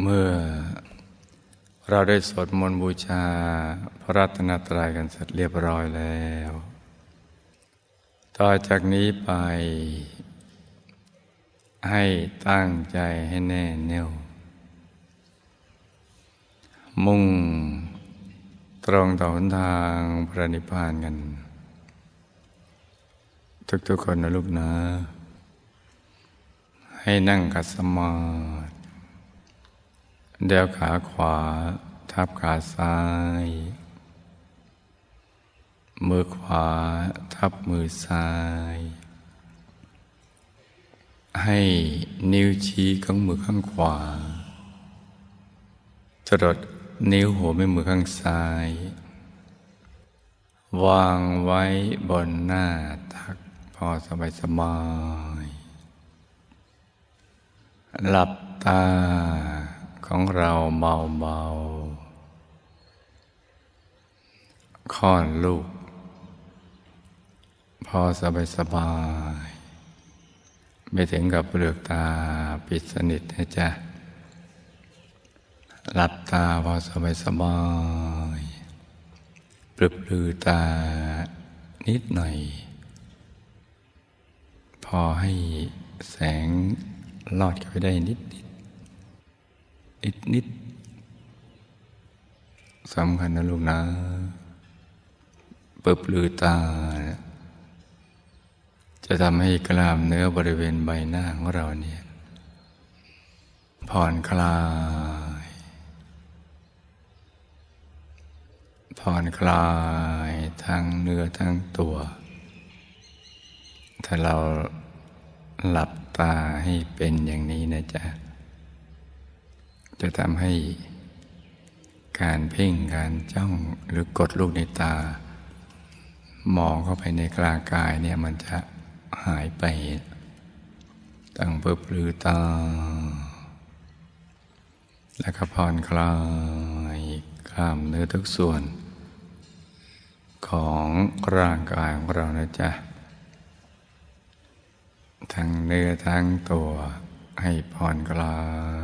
เมื่อเราได้สวดมนต์บูชาพระรัตนตรัยกันเสร็จเรียบร้อยแล้ว ต่อจากนี้ไป ให้ตั้งใจให้แน่แน่ว มุ่งตรงต่อหนทางพระนิพพานกัน ทุกๆคนนะลูกนะ ให้นั่งกัดสมา เดวขาขวา ทับขาซ้าย มือขวา ทับมือซ้าย ให้นิ้วชี้ของมือข้างขวาจรดนิ้วหัวแม่มือข้างซ้าย วางไว้บนหน้าตักพอสบายสบาย หลับตา ของเราเบาเบาๆค่อนลูก พอสบายสบายๆไม่ถึงกับเปลือกตาปิดสนิทนะจ๊ะ หลับตาพอสบายสบายปลืบลือตานิดหน่อย พอให้แสงลอดเข้าไปได้นิดนิด นิดนิดสำคัญนะลูกนะ เปลืบปลือตา จะทำให้กล้ามเนื้อบริเวณใบหน้าของเราเนี่ยผ่อนคลาย ผ่อนคลายทั้งเนื้อทั้งตัว ถ้าเราหลับตาให้เป็นอย่างนี้นะจ๊ะ จะทำให้การเพ่งการจ้องหรือกดลูกในตา มองเข้าไปในกลางกายเนี่ยมันจะหายไป ตั้งเพื่อปลือตา แล้วก็ผ่อนคลายกล้ามเนื้อทุกส่วน ของร่างกายของเรานะจ๊ะทั้งเนื้อทั้งตัวให้ผ่อนคลา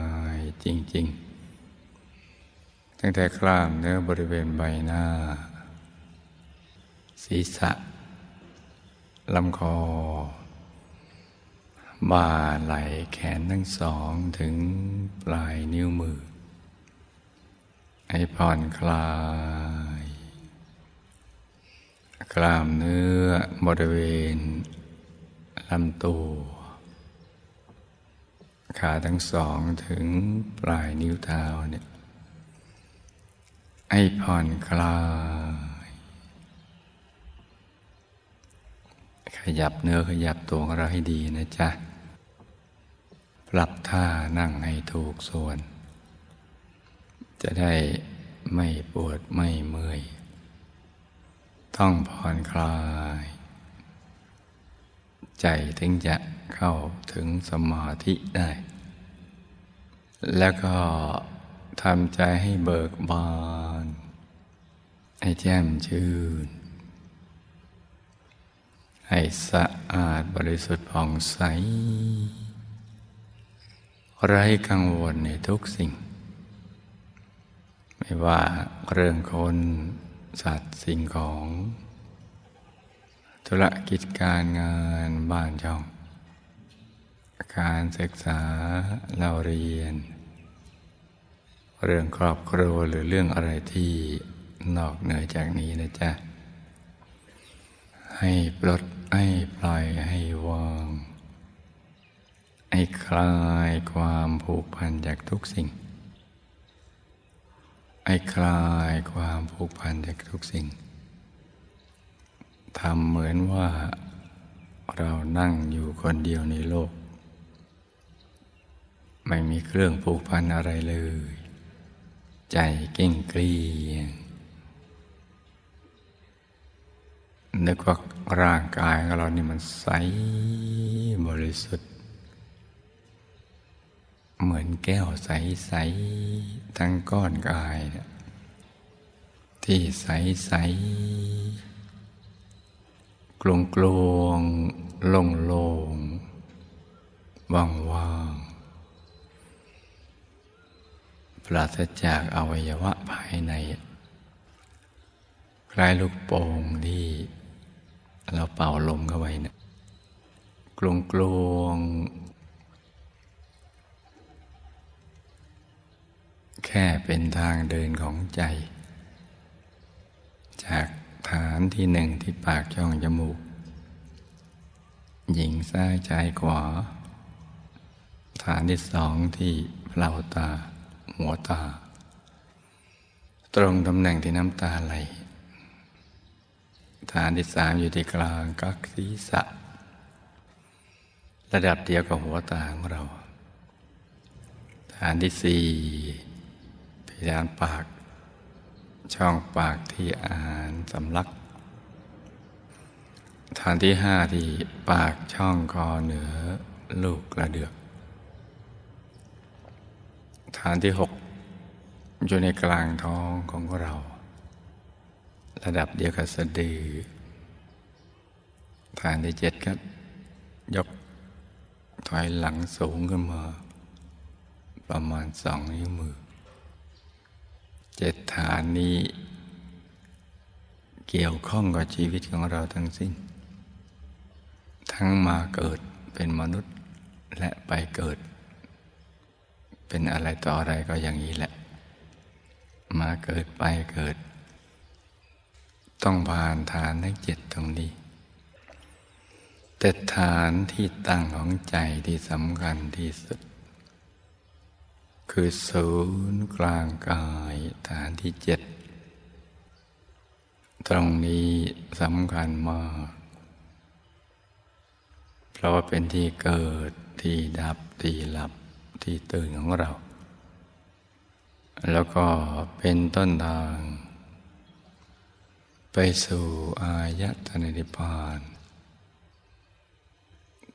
ย จริง ๆ ตั้งแต่กล้ามเนื้อบริเวณใบหน้า ศีรษะลำคอ บ่าไหล่แขนทั้งสองถึงปลายนิ้วมือ ให้ผ่อนคลาย กล้ามเนื้อบริเวณลำตัว ขาทั้งสองถึงปลายนิ้วเท้าเนี่ยให้ผ่อนคลาย ขยับเนื้อขยับตัวของเราให้ดีนะจ๊ะ ปรับท่านั่งให้ถูกส่วน จะได้ไม่ปวดไม่เมื่อย ต้องผ่อนคลาย ใจถึงจะ เข้าถึงสมาธิได้ แล้วก็ทำใจให้เบิกบาน ให้แจ่มชื่น ให้สะอาดบริสุทธิ์ผ่องใส ไร้กังวลในทุกสิ่ง ไม่ว่าเรื่องคนสัตว์สิ่งของ ธุรกิจการงานบ้านช่อง การศึกษาเราเรียน เรื่องครอบครัวหรือเรื่องอะไรที่นอกเหนือจากนี้นะจ๊ะ ให้ปลดให้ปล่อยให้วางให้คลายความผูกพันจากทุกสิ่งให้คลายความผูกพันจากทุกสิ่งทำเหมือนว่าเรานั่งอยู่คนเดียวในโลก ไม่มีเครื่องผูกพันอะไรเลย ใจเก่งเกลียงนึกว่าร่างกายของเรานี่มันใสบริสุทธิ์ เหมือนแก้วใส ๆ ทั้งก้อนกายเนี่ยที่ใส ๆ กลวงกลวงโล่งลงว่างว่าง ปราศจากอวัยวะภายใน คล้ายลูกโป่งที่เราเป่าลมเข้าไปนะกลวงกลวงๆแค่เป็นทางเดินของใจ จากฐานที่หนึ่งที่ปากช่องจมูก หญิงซ้ายชายขวา ฐานที่สองที่เปล่าตา หัวตา ตรงตำแหน่งที่น้ำตาไหล ฐานที่สามอยู่ที่กลางกักศีรษะ ระดับเดียวกับหัวตาของเรา ฐานที่สี่เพดานปาก ช่องปากที่อาหารสำลัก ฐานที่ห้าที่ปากช่องคอเหนือลูกกระเดือก ฐานที่หกอยู่ในกลางท้องของเรา ระดับเดียวกับสะดือฐานที่เจ็ดครับยกถอยหลังสูงขึ้นมา ประมาณสองนิ้วมือ เจ็ดฐานนี้ เกี่ยวข้องกับชีวิตของเราทั้งสิ้น ทั้งมาเกิดเป็นมนุษย์และไปเกิด เป็นอะไรต่ออะไรก็อย่างนี้แหละ มาเกิดไปเกิด ต้องผ่านฐานทั้งเจ็ดตรงนี้ แต่ฐานที่ตั้งของใจที่สำคัญที่สุด คือศูนย์กลางกายฐานที่เจ็ดตรงนี้สำคัญมาก เพราะว่าเป็นที่เกิดที่ดับที่หลับ ที่ตื่นของเรา แล้วก็เป็นต้นทาง ไปสู่อายตนะนิพพาน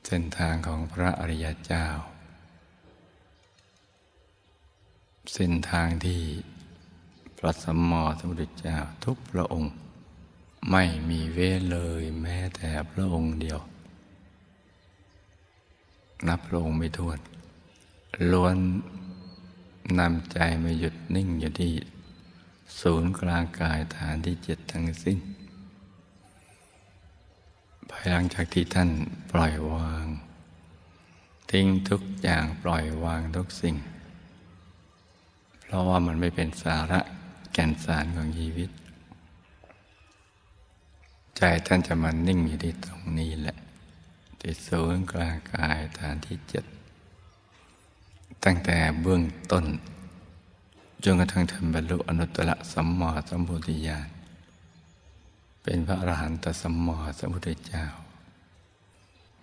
เส้นทางของพระอริยเจ้า เส้นทางที่พระสัมมาสัมพุทธเจ้าทุกพระองค์ ไม่มีเว้เลยแม้แต่พระองค์เดียว นับพระองค์ไม่ถ้วน ล้วนนำใจมาหยุดนิ่งอยู่ที่ศูนย์กลางกายฐานที่เจ็ดทั้งสิ้นภายหลังจากที่ท่านปล่อยวาง ทิ้งทุกอย่างปล่อยวางทุกสิ่ง เพราะว่ามันไม่เป็นสาระแก่นสารของชีวิต ใจท่านจะมานิ่งอยู่ที่ตรงนี้แหละที่ศูนย์กลางกายฐานที่เจ็ด ตั้งแต่เบื้องต้นจนกระทั่งท่านบรรลุอนุตตรสัมมาสัมพุทธญาณเป็นพระอรหันตสัมมาสัมพุทธเจ้า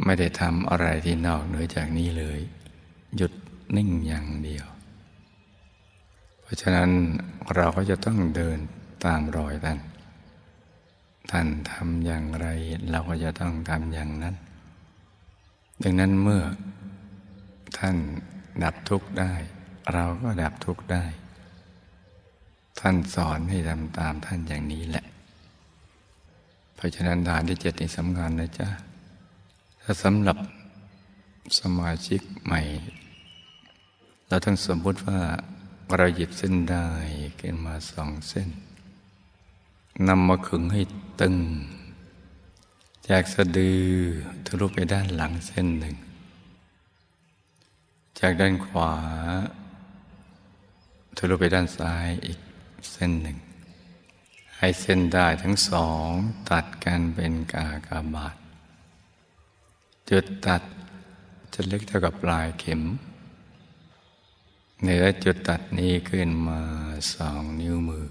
ไม่ได้ทำอะไรที่นอกเหนือจากนี้เลย หยุดนิ่งอย่างเดียว เพราะฉะนั้นเราก็จะต้องเดินตามรอยท่าน ท่านทำอย่างไรเราก็จะต้องทำอย่างนั้น ดังนั้นเมื่อท่าน ดับทุกข์ได้ เราก็ดับทุกข์ได้ ท่านสอนให้ทำตามท่านอย่างนี้แหละ เพราะฉะนั้นฐานที่เจ็ดนี่สำคัญนะจ๊ะ ถ้าสำหรับสมาชิกใหม่ เราต้องสมมติว่าเราหยิบเส้นได้ขึ้นมาสองเส้นนำมาขึงให้ตึง จากสะดือทะลุไปด้านหลังเส้นหนึ่ง จากด้านขวาทะลุไปด้านซ้ายอีกเส้นหนึ่ง ให้เส้นได้ทั้งสองตัดกันเป็นกากาบาท จุดตัดจะเล็กเท่ากับปลายเข็มเหนือจุดตัดนี้ขึ้นมาสองนิ้วมือ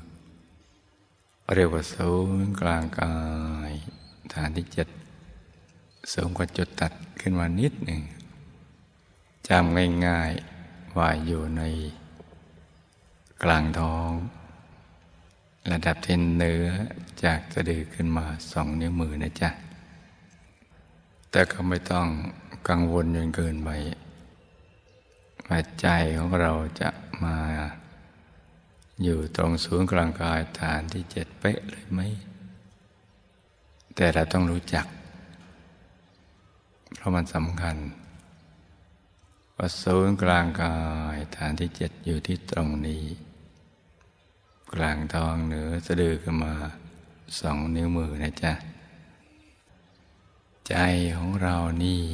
เรียกว่าศูนย์กลางกาย ฐานที่เจ็ดสูงกว่าจุดตัดขึ้นมานิดหนึ่ง จำง่ายๆว่าอยู่ในกลางท้อง ระดับเทนเนื้อจากสะดือขึ้นมาสองนิ้วมือนะจ๊ะ แต่ก็ไม่ต้องกังวลจนเกินไปว่าใจของเราจะมาอยู่ตรงศูนย์กลางกายฐานที่เจ็ดเป๊ะเลยไหม แต่เราต้องรู้จัก เพราะมันสำคัญ วว่าศูนย์กลางกายฐานที่เจ็ดอยู่ที่ตรงนี้ กลางทองเหนือสะดือขึ้นมาสองนิ้วมือนะจ๊ะ ใจของเรานี่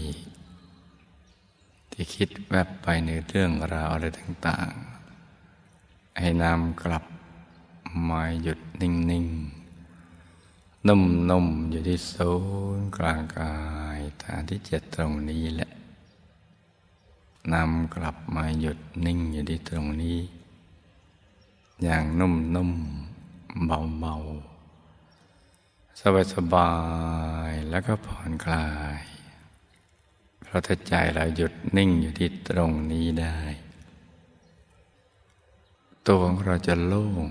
ที่คิดแวบไปในเรื่องราวอะไรต่าง ๆ ให้นำกลับมาหยุดนิ่ง ๆนุ่มๆอยู่ที่ศูนย์กลางกายฐานที่เจ็ดตรงนี้แหละ นำกลับมาหยุดนิ่งอยู่ที่ตรงนี้ อย่างนุ่มๆเบาๆสบายๆแล้วก็ผ่อนคลาย เพราะถ้าใจเราหยุดนิ่งอยู่ที่ตรงนี้ได้ ตัวของเราจะโล่ง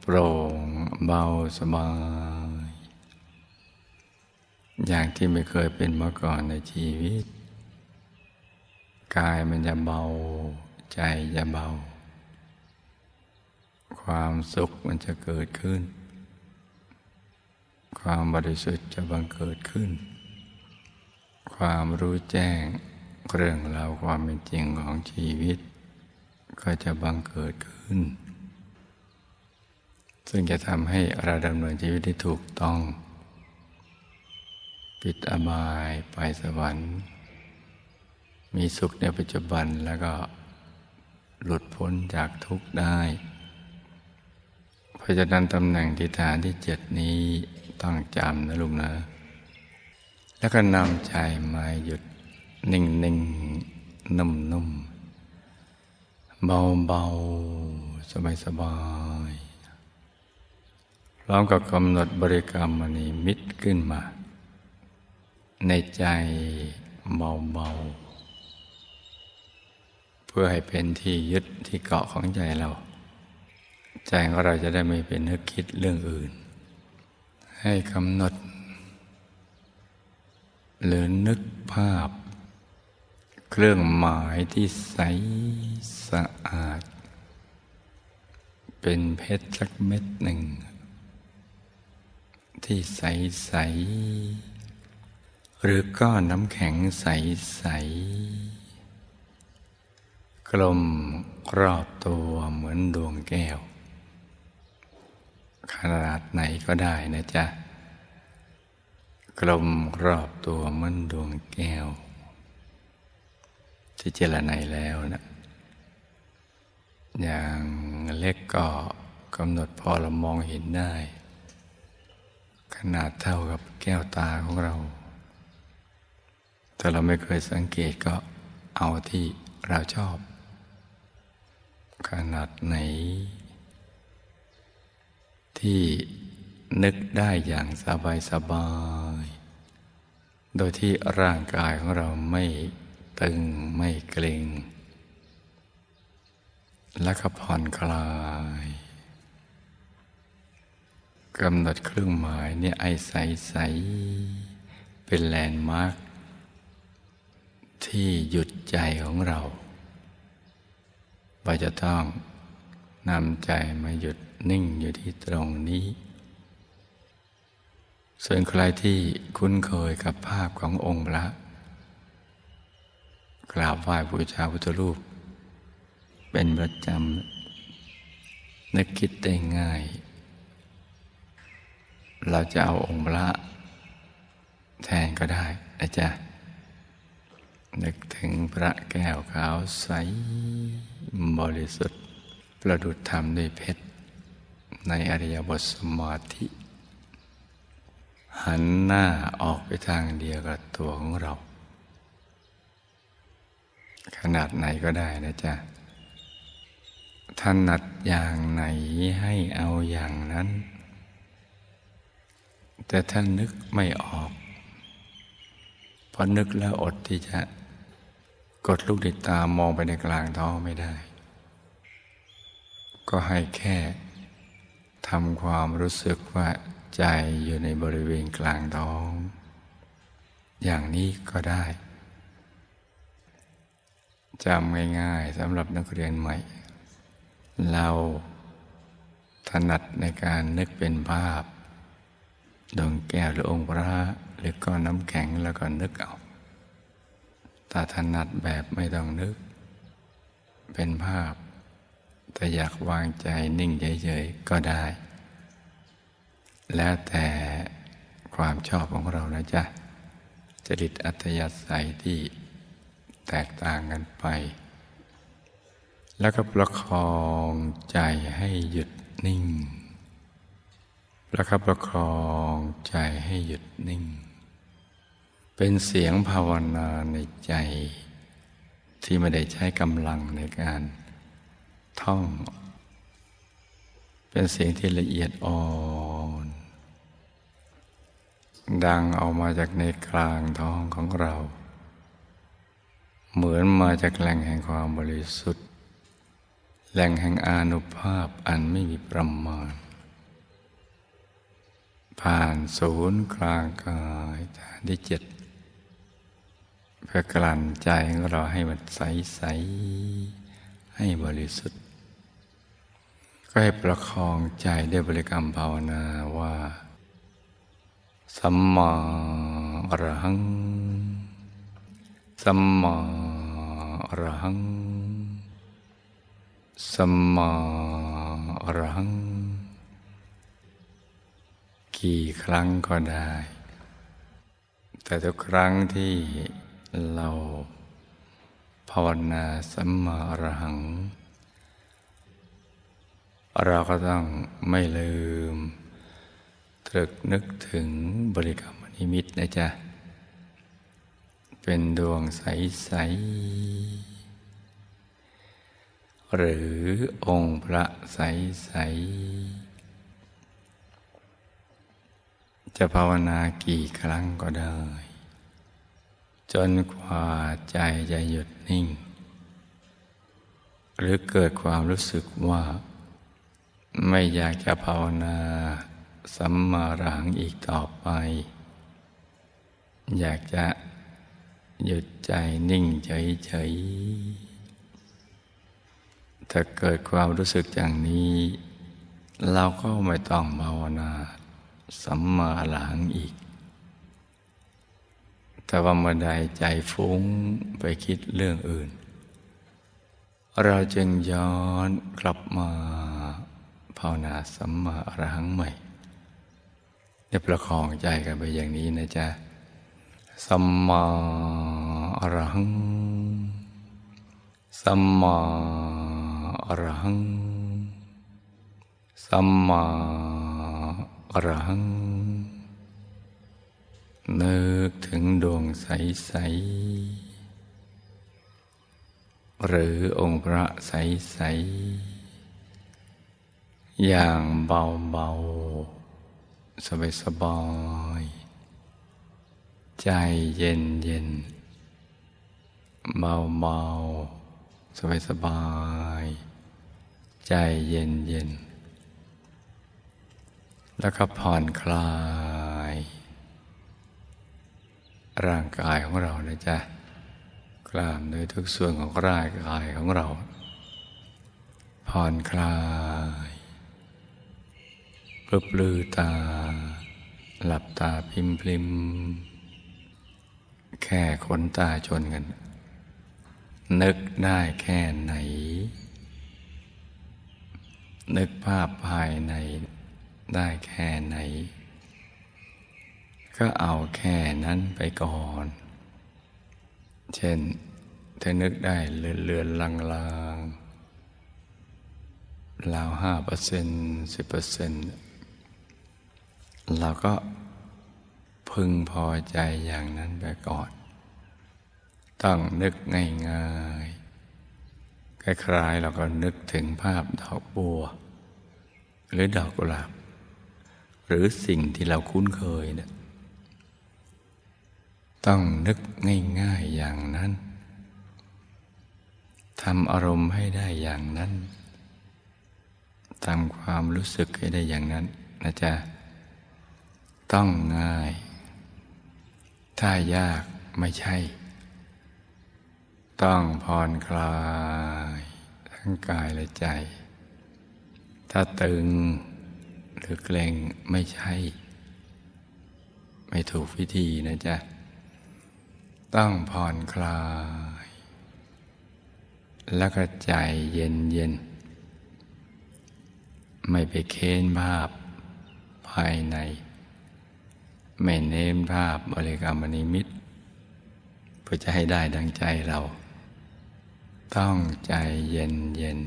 โปร่งเบาสบาย อย่างที่ไม่เคยเป็นมาก่อนในชีวิต กายมันจะเบา ใจจะเบา ความสุขมันจะเกิดขึ้น ความบริสุทธิ์จะบังเกิดขึ้น ความรู้แจ้งเรื่องราวความเป็นจริงของชีวิต ก็จะบังเกิดขึ้น ซึ่งจะทำให้เราดำเนินชีวิตที่ถูกต้อง ปิดอบายไปสวรรค์ มีสุขในปัจจุบันแล้วก็หลุดพ้นจากทุกข์ได้ เพราะฉะนั้นตำแหน่งที่ฐานที่เจ็ดนี้ต้องจำนะลุงนะ แล้วก็นำใจมาหยุดนิ่งนิ่งนุ่มนุ่มเบาเบาสบายสบายพร้อมกับกำหนดบริกรรมมณีมิตรขึ้นมา ในใจเบาเบา พื่อให้เป็นที่ยึดที่เกาะของใจเรา ใจของเราจะได้ไม่เป็นนึกคิดเรื่องอื่น ให้กำหนด หรือนึกภาพ เครื่องหมายที่ใสสะอาด เป็นเพชรสักเม็ดหนึ่ง ที่ใสใส หรือก้อนน้ำแข็งใสใส ลมรอบตัวเหมือนดวงแก้ว ขนาดไหนก็ได้นะจ๊ะ กลมรอบตัวเหมือนดวงแก้ว ที่เจรไนแล้วนะอย่างเล็กก็กำหนดพอเรามองเห็นได้ ขนาดเท่ากับแก้วตาของเราถ้าเราไม่เคยสังเกตก็เอาที่เราชอบ ขนาดไหน ที่นึกได้อย่างสบายสบาย โดยที่ร่างกายของเราไม่ตึงไม่เกร็ง และก็ผ่อนคลายกำหนดเครื่องหมายเนี่ยไอใสใสๆเป็นแลนด์มาร์คที่หยุดใจของเรา ว่าจะต้องนำใจมาหยุดนิ่งอยู่ที่ตรงนี้ ส่วนใครที่คุ้นเคยกับภาพขององค์พระกราบไหว้บูชาพุทธรูป เป็นประจำนึกคิดได้ง่าย เราจะเอาองค์พระแทนก็ได้นะจ๊ะ นึกถึงพระแก้วขาวใสบริสุทธิ์ ประดุจธรรมด้วยเพชร ในอริยบทสมาธิ หันหน้าออกไปทางเดียวกับตัวของเรา ขนาดไหนก็ได้นะจ๊ะถนัดอย่างไหนให้เอาอย่างนั้น แต่ถ้านึกไม่ออกพอนึกแล้วอดที่จะ กดลูกติดตามมองไปในกลางท้องไม่ได้ ก็ให้แค่ทำความรู้สึกว่าใจอยู่ในบริเวณกลางท้อง อย่างนี้ก็ได้จำง่ายๆสำหรับนักเรียนใหม่ เราถนัดในการนึกเป็นภาพดวงแก้วหรือองค์พระหรือก้อนน้ำแข็งแล้วก็นึกเอา ถ้าถนัดแบบไม่ต้องนึก เป็นภาพ แต่อยากวางใจนิ่งเฉยๆก็ได้ แล้วแต่ความชอบของเรานะจ๊ะจริตอัตยาศัยที่แตกต่างกันไป แล้วก็ประคองใจให้หยุดนิ่ง แล้วก็ประคองใจให้หยุดนิ่ง เป็นเสียงภาวนาในใจ ที่ไม่ได้ใช้กำลังในการท่อง เป็นเสียงที่ละเอียดอ่อน ดังออกมาจากในกลางท้องของเรา เหมือนมาจากแหล่งแห่งความบริสุทธิ์ แหล่งแห่งอานุภาพอันไม่มีประมาณผ่านศูนย์กลางกายฐานที่เจ็ด เพื่อกลั่นใจของเราให้มันใสๆให้บริสุทธิ์ ก็ให้ประคองใจด้วยบริกรรมภาวนาว่าสัมมาอรหัง สัมมาอรหัง สัมมาอรหัง กี่ครั้งก็ได้ แต่ทุกครั้งที่ เราภาวนาสัมมาอรหัง เราก็ต้องไม่ลืม ตรึกนึกถึงบริกรรมนิมิตนะจ๊ะ เป็นดวงใส ๆ หรือองค์พระใส ๆ จะภาวนากี่ครั้งก็ได้ จนกว่าใจจะหยุดนิ่ง หรือเกิดความรู้สึกว่า ไม่อยากจะภาวนาสัมมาหังอีกต่อไป อยากจะหยุดใจนิ่งเฉยๆ ถ้าเกิดความรู้สึกอย่างนี้ เราก็ไม่ต้องภาวนาสัมมาอรหังอีก แต่ว่าเมื่อใดใจฟุ้งไปคิดเรื่องอื่น เราจึงย้อนกลับมาภาวนาสัมมาอรหังใหม่ได้ประคองใจกันไปอย่างนี้นะจ๊ะสัมมาอรหัง สัมมาอรหัง สัมมาอรหัง นึกถึงดวงใส ๆ หรือองค์พระใส ๆ อย่างเบา ๆ สบาย ๆ ใจเย็นเย็นเบาเบาสบายสบายๆใจเย็นเย็น แล้วก็ผ่อนคลาย ร่างกายของเรานะจ๊ะกล้ามเนื้อทุกส่วนของร่างกายของเรา ผ่อนคลายปลืบลือตา หลับตาพิมพิมแค่ขนตาชนกัน นึกได้แค่ไหน นึกภาพภายในได้แค่ไหน ก็เอาแค่นั้นไปก่อน เช่นถ้านึกได้เลือนเลือนลางลางๆราวห้าเปอร์เซ็นต์สิบเปอร์เซ็นต์เราก็พึงพอใจอย่างนั้นไปก่อน ต้องนึกง่ายๆคล้ายๆเราก็นึกถึงภาพดอกบัว หรือดอกกุหลาบ หรือสิ่งที่เราคุ้นเคยเนะ ต้องนึกง่ายๆอย่างนั้นทำอารมณ์ให้ได้อย่างนั้นทำความรู้สึกให้ได้อย่างนั้นนะจ๊ะต้องง่าย ถ้ายากไม่ใช่ ต้องผ่อนคลายทั้งกายและใจ ถ้าตึงหรือเกร็งไม่ใช่ ไม่ถูกวิธีนะจ๊ะ ต้องผ่อนคลาย แล้วก็ใจเย็นเย็น ไม่ไปเค้นภาพภายใน ไม่เน้นภาพบริกรรมนิมิต เพื่อจะให้ได้ดังใจเรา ต้องใจเย็นเย็น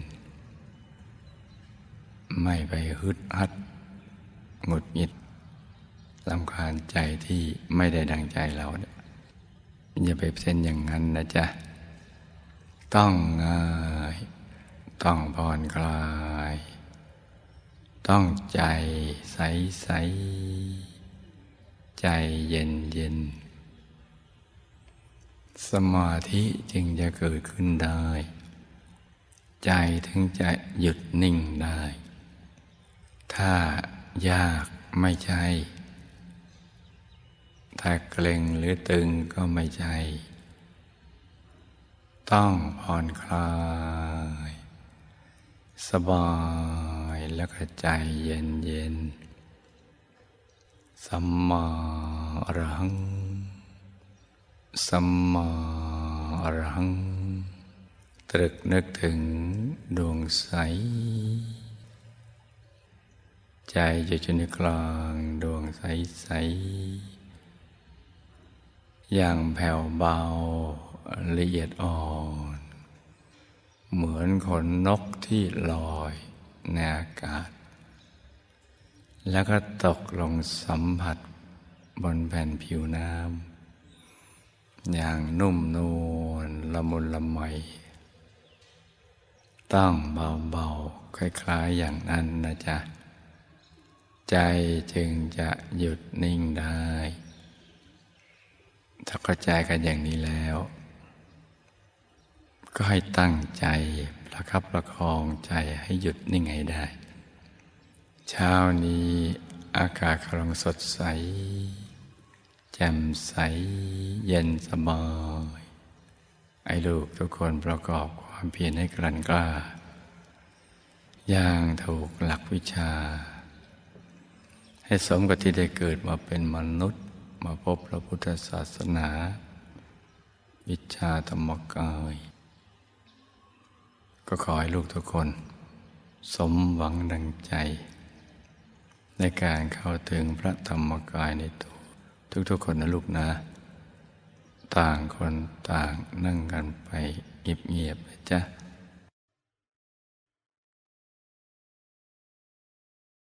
ไม่ไปฮึดฮัดหงุดหงิดลำคาญใจที่ไม่ได้ดังใจเรา อย่าไปเส้นอย่างนั้นนะจ๊ะ ต้องง่าย ต้องผ่อนคลาย ต้องใจใสใส ใจเย็นเย็น สมาธิจึงจะเกิดขึ้นได้ ใจถึงจะหยุดนิ่งได้ ถ้ายากไม่ใช่ ถ้าเกร็งหรือตึงก็ไม่ใช่ ต้องผ่อนคลาย สบายแล้วก็ใจเย็นเย็นสัมมาอรหัง สัมมาอรหัง ตรึกนึกถึงดวงใส ใจอยู่ในกลางดวงใสใส อย่างแผ่วเบาละเอียดอ่อน เหมือนขนนกที่ลอยในอากาศ แล้วก็ตกลงสัมผัสบนแผ่นผิวน้ำอย่างนุ่มนวลละมุนละไมต้องเบาๆคล้ายๆอย่างนั้นนะจ๊ะ ใจจึงจะหยุดนิ่งได้ ถ้าเข้าใจกันอย่างนี้แล้ว ก็ให้ตั้งใจประคับประคองใจให้หยุดนิ่งให้ได้ เช้านี้อากาศกำลังสดใส แจ่มใสเย็นสบายไอ้ลูกทุกคนประกอบความเพียรให้กลั่นกล้า อย่างถูกหลักวิชา ให้สมกับที่ได้เกิดมาเป็นมนุษย์ มาพบพระพุทธศาสนา วิชาธรรมกาย ก็ขอให้ลูกทุกคน สมหวังดังใจ ในการเข้าถึงพระธรรมกายในตัวทุกๆคนนะลูกนะ ต่างคนต่างนั่งกันไปเงียบๆนะจ๊ะ